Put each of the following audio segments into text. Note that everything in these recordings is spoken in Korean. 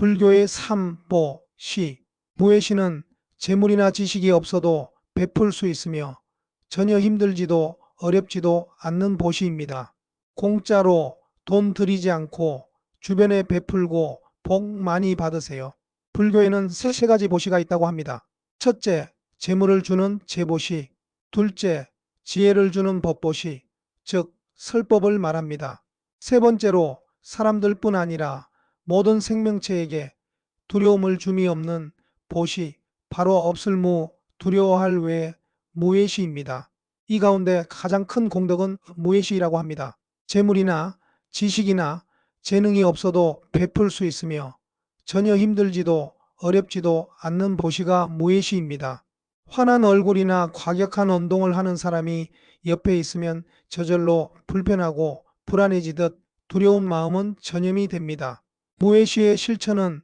불교의 삼 보, 시, 무해시는 재물이나 지식이 없어도 베풀 수 있으며 전혀 힘들지도 어렵지도 않는 보시입니다. 공짜로 돈 들이지 않고 주변에 베풀고 복 많이 받으세요. 불교에는 세, 세 가지 보시가 있다고 합니다. 첫째, 재물을 주는 재보시. 둘째, 지혜를 주는 법보시, 즉 설법을 말합니다. 세 번째로 사람들뿐 아니라 모든 생명체에게 두려움을 줌이 없는 보시, 바로 없을 무, 두려워할 외 무예시입니다. 이 가운데 가장 큰 공덕은 무예시라고 합니다. 재물이나 지식이나 재능이 없어도 베풀 수 있으며 전혀 힘들지도 어렵지도 않는 보시가 무예시입니다. 환한 얼굴이나 과격한 운동을 하는 사람이 옆에 있으면 저절로 불편하고 불안해지듯 두려운 마음은 전염이 됩니다. 무예시의 실천은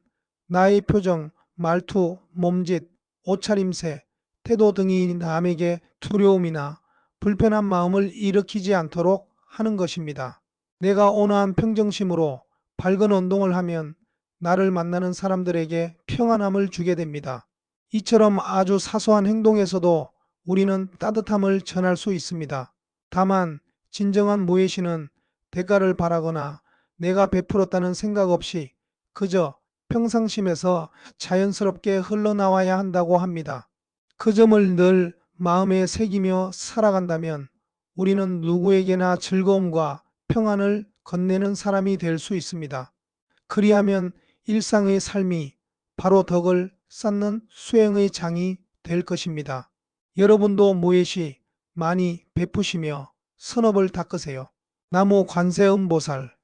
나의 표정, 말투, 몸짓, 옷차림새, 태도 등이 남에게 두려움이나 불편한 마음을 일으키지 않도록 하는 것입니다. 내가 온화한 평정심으로 밝은 운동을 하면 나를 만나는 사람들에게 평안함을 주게 됩니다. 이처럼 아주 사소한 행동에서도 우리는 따뜻함을 전할 수 있습니다. 다만 진정한 무예시는 대가를 바라거나 내가 베풀었다는 생각 없이 그저 평상심에서 자연스럽게 흘러나와야 한다고 합니다. 그 점을 늘 마음에 새기며 살아간다면 우리는 누구에게나 즐거움과 평안을 건네는 사람이 될 수 있습니다. 그리하면 일상의 삶이 바로 덕을 쌓는 수행의 장이 될 것입니다. 여러분도 무예시 많이 베푸시며 선업을 닦으세요. 나무 관세음보살